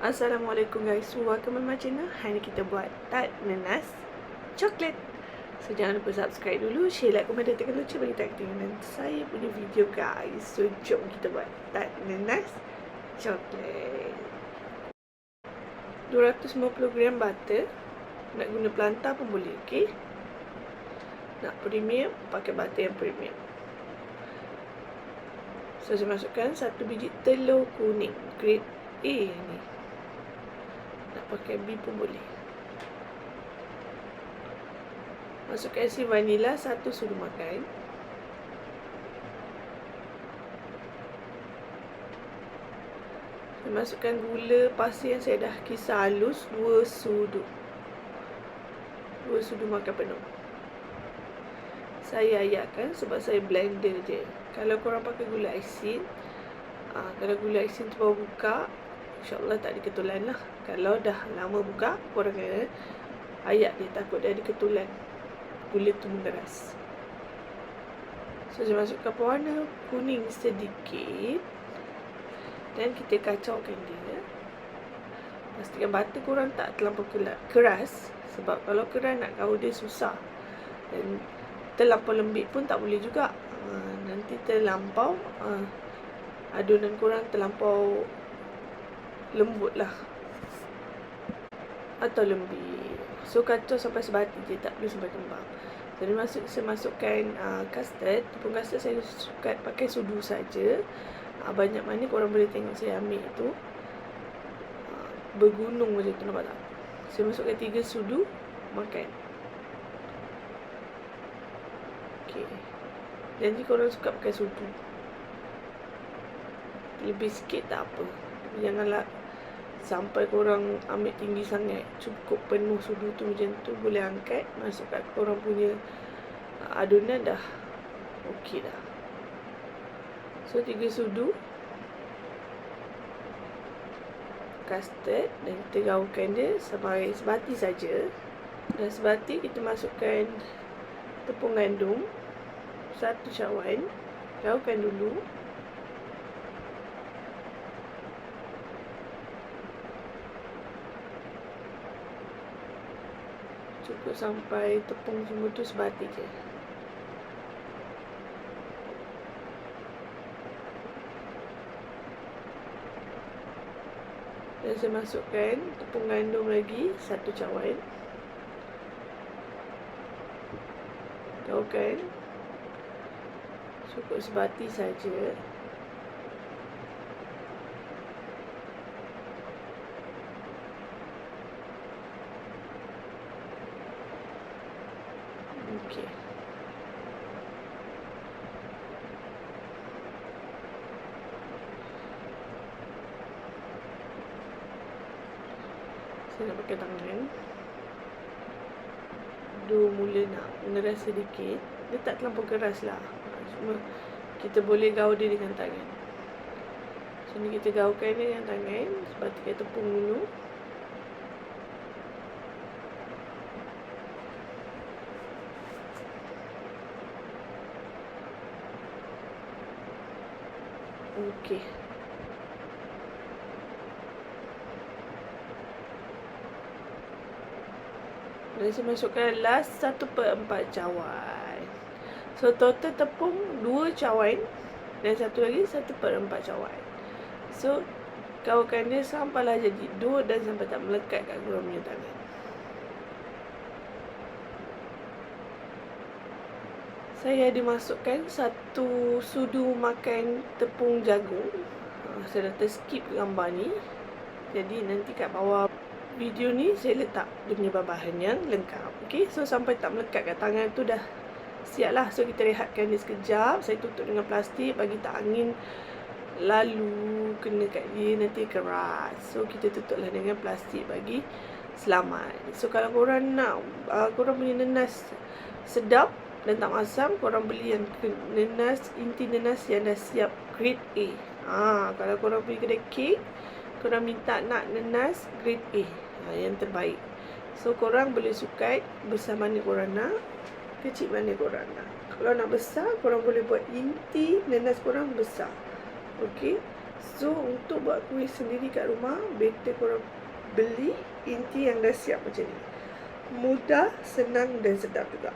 Assalamualaikum guys, welcome to my channel. Hari ni kita buat tart nanas coklat. So jangan lupa subscribe dulu, share, like, komen dan tekan lonceng bagi tak ketinggalan saya punya video guys. So jom kita buat tart nanas coklat. 250 gram butter. Nak guna pelantar pun boleh, ok Nak premium, pakai butter yang premium. So saya masukkan satu biji telur kuning. Grade A ni nak pakai B pun boleh. Masukkan isi vanila Satu sudu makan. Saya masukkan gula pasir yang saya dah kisar halus Dua sudu. Dua sudu makan penuh. Saya ayatkan sebab saya blender je. Kalau korang pakai gula asin aa, Kalau gula asin tu baru buka InsyaAllah tak ada ketulan lah. Kalau dah lama buka Korang kena Ayat dia takut dia ada ketulan. Kulit tu mengeras. So saya masukkan pewarna kuning sedikit. Dan kita kacaukan dia. Pastikan butter korang tak terlampau keras. Sebab kalau keras nak kau dia susah. Dan terlampau lembik pun tak boleh juga. Uh, Nanti terlampau uh, Adunan korang terlampau lembut lah. Atau lembik. So kacau sampai sebati je tak perlu sampai kembang. Jadi masuk saya masukkan uh, custard. Tepung custard saya suka pakai sudu saja. Uh, banyak mana korang boleh tengok saya ambil tu. Uh, bergunung macam tu nampak tak? Saya masukkan tiga sudu makan. Okay. Janji korang suka pakai sudu. Lebih sikit tak apa. Janganlah sampai korang ambil tinggi sangat cukup penuh sudu tu macam tu boleh angkat masukkan korang punya uh, adunan dah okey dah. So tiga sudu custard dan kita gaulkan dia sampai sebati saja. Dan sebati kita masukkan tepung gandum satu cawan gaulkan dulu cukup sampai tepung semua tu sebati je. Dan saya masukkan tepung gandum lagi satu cawan. Gaulkan cukup sebati saja Okey. Saya nak pakai tangan. Dua mula nak mengeras sedikit. Dia tak terlalu keras lah. Cuma kita boleh gaul dia dengan tangan. Sini kita gaulkan dia dengan tangan. Sebab kita tepung dulu. Okey. Dan saya masukkan last satu per empat cawan. So total tepung dua cawan dan satu lagi satu per empat cawan. So kawalkan dia sampailah jadi dua dan sampai tak melekat kat punya tangan. Saya ada masukkan satu sudu makan tepung jagung. Ha, saya dah terskip gambar ni. Jadi nanti kat bawah video ni saya letak dia punya bahan yang lengkap. Okay, so sampai tak melekat kat tangan tu dah siap lah. So kita rehatkan dia sekejap. Saya tutup dengan plastik bagi tak angin lalu kena kat dia nanti keras. So kita tutuplah dengan plastik bagi selamat. So kalau korang nak, uh, korang punya nenas sedap dan tak masam korang beli yang nenas inti nenas yang dah siap grade A. Ha, kalau korang pergi kedai kek, korang minta nak nenas grade A. Ha, yang terbaik. So korang boleh sukai besar mana korang nak, kecil mana korang nak. Kalau nak besar, korang boleh buat inti nenas korang besar. Okey. So untuk buat kuih sendiri kat rumah Better korang beli inti yang dah siap macam ni Mudah, senang dan sedap juga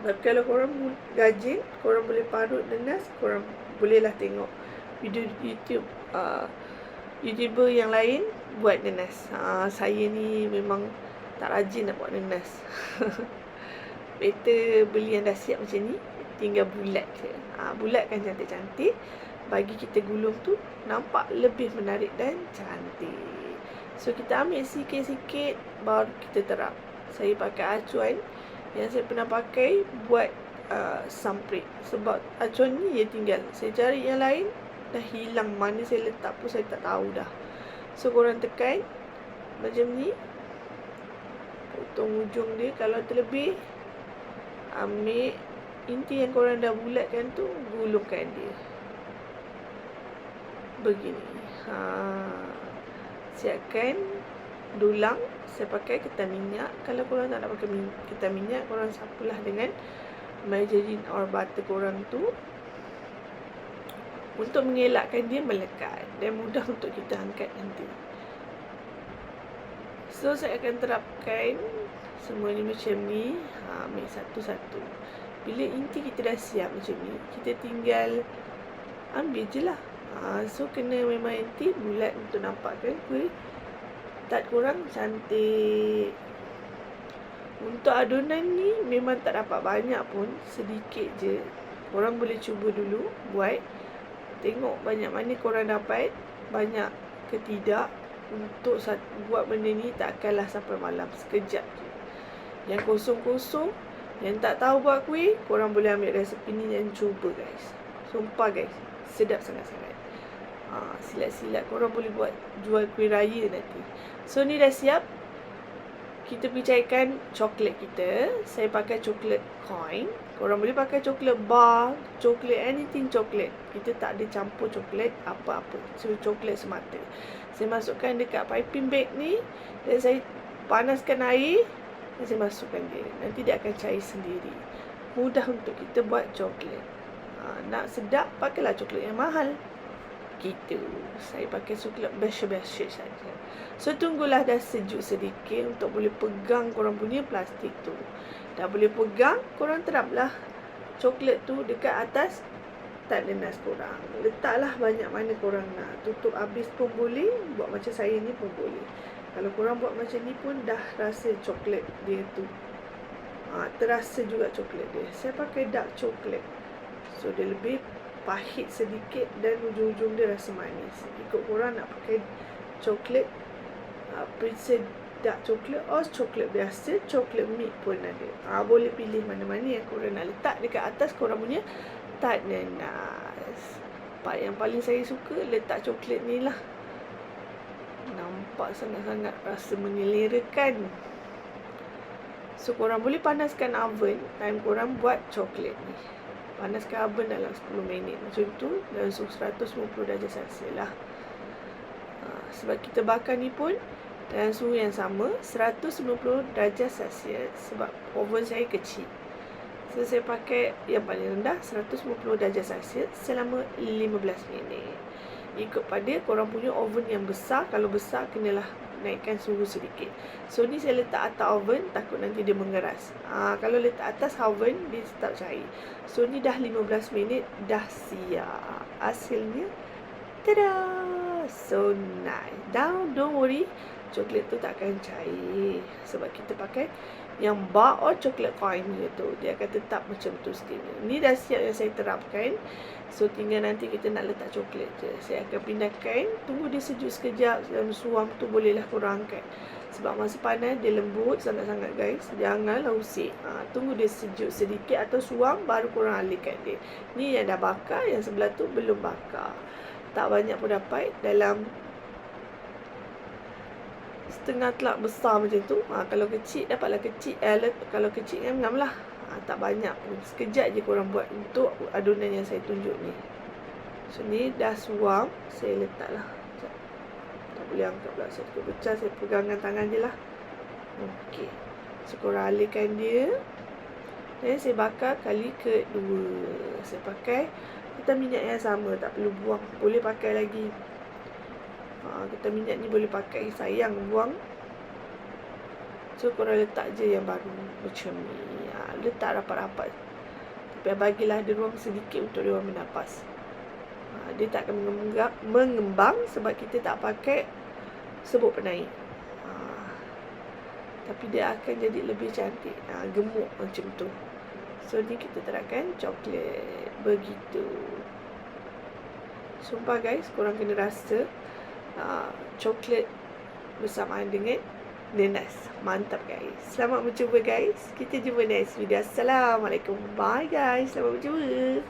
Tapi kalau korang gajin Korang boleh parut nenas Korang bolehlah tengok video YouTube uh, YouTuber yang lain buat nenas uh, Saya ni memang tak rajin nak buat nenas Better beli yang dah siap macam ni Tinggal bulat je. Uh, Bulatkan cantik-cantik. Bagi kita gulung tu nampak lebih menarik dan cantik. So kita ambil sikit-sikit baru kita terap. Saya pakai acuan yang saya pernah pakai buat uh, samprit. Sebab acuan ni dia tinggal. Saya cari yang lain dah hilang mana saya letak pun saya tak tahu dah. So korang tekan macam ni. Potong ujung dia kalau terlebih ambil inti yang korang dah bulatkan tu gulungkan dia begini. Ha. Siapkan dulang. Saya pakai ketan minyak. Kalau korang tak nak pakai ketan minyak, korang sapulah dengan margarine or butter korang tu. Untuk mengelakkan dia melekat. Dan mudah untuk kita angkat nanti. So, saya akan terapkan semua ni macam ni. Ha, ambil satu-satu. Bila inti kita dah siap macam ni, kita tinggal ambil je lah. Ha, so kena memang anti bulat untuk nampakkan kuih tak kurang cantik. Untuk adunan ni memang tak dapat banyak pun, sedikit je. Korang boleh cuba dulu buat. Tengok banyak mana korang dapat, banyak ke tidak. Untuk buat benda ni takkanlah sampai malam, sekejap je. Yang kosong-kosong, yang tak tahu buat kuih, korang boleh ambil resepi ni dan cuba guys. Sumpah guys, sedap sangat-sangat. Ha, silat-silat korang boleh buat jual kuih raya nanti. So ni dah siap. Kita pergi cairkan coklat kita. Saya pakai coklat coin. Korang boleh pakai coklat bar, coklat anything coklat. Kita tak ada campur coklat apa-apa. So coklat semata. Saya masukkan dekat piping bag ni dan saya panaskan air dan saya masukkan dia. Nanti dia akan cair sendiri. Mudah untuk kita buat coklat. Ha, nak sedap pakailah coklat yang mahal gitu. Saya pakai coklat biasa-biasa saja. So tunggulah dah sejuk sedikit untuk boleh pegang korang punya plastik tu. Dah boleh pegang, korang teraplah coklat tu dekat atas tak lenas korang. Letaklah banyak mana korang nak. Tutup habis pun boleh, buat macam saya ni pun boleh. Kalau korang buat macam ni pun dah rasa coklat dia tu. Ha, terasa juga coklat dia. Saya pakai dark coklat. So dia lebih pahit sedikit dan ujung-ujung dia rasa manis. Ikut korang nak pakai coklat uh, princess dark coklat atau coklat biasa, coklat milk pun ada. Uh, boleh pilih mana-mana yang korang nak letak dekat atas korang punya tak nenas. Part yang paling saya suka letak coklat ni lah. Nampak sangat-sangat rasa menyelerakan. So korang boleh panaskan oven time korang buat coklat ni panaskan oven dalam 10 minit. Macam tu dalam suhu 150 darjah Celsius lah. Ha, sebab kita bakar ni pun dalam suhu yang sama 190 darjah Celsius. Sebab oven saya kecil. So saya pakai yang paling rendah 150 darjah Celsius selama 15 minit. Ikut pada korang punya oven yang besar kalau besar kenalah naikkan suhu sedikit. So ni saya letak atas oven takut nanti dia mengeras. Ha, kalau letak atas oven dia tetap cair. So ni dah 15 minit dah siap. Hasilnya tada. So nice. Down don't worry. Coklat tu takkan cair. Sebab kita pakai yang bar or coklat coin tu. Dia akan tetap macam tu seterusnya. Ni dah siap yang saya terapkan. So tinggal nanti kita nak letak coklat je. Saya akan pindahkan. Tunggu dia sejuk sekejap. Dan suam tu bolehlah kurangkan. Sebab masa panas dia lembut sangat-sangat guys. Janganlah usik. Ha, Tunggu dia sejuk sedikit Atau suam baru kurang alihkan dia. Ni yang dah bakar Yang sebelah tu belum bakar. Tak banyak pun dapat. Dalam Setengah telak besar macam tu. Ha, Kalau kecil dapatlah kecil eh, Kalau kecil ngam-ngam lah. Ha, tak banyak. Pun sekejap je korang buat untuk adunan yang saya tunjuk ni. So ni dah suam. Saya letak lah tak boleh angkat pula. Saya tukar pecah. Saya pegangkan tangan je lah. Ok so korang alihkan dia. Dan saya bakar kali kedua. Saya pakai Kita minyak yang sama. Tak perlu buang. Boleh pakai lagi ha, Kita minyak ni boleh pakai Sayang buang. So korang letak je yang baru Macam ni. Ha, Letak rapat-rapat. Tapi bagilah ada ruang sedikit Untuk dia orang menapas ha, Dia tak akan mengembang, mengembang Sebab kita tak pakai Sebut penaik. Ha, Tapi dia akan jadi lebih cantik. Ha, Gemuk macam tu. So ni kita terapkan coklat. Begitu. Sumpah guys korang kena rasa uh, Coklat bersamaan dengan Nenas Mantap guys. Selamat mencuba guys. Kita jumpa next video. Assalamualaikum. Bye guys. Selamat mencuba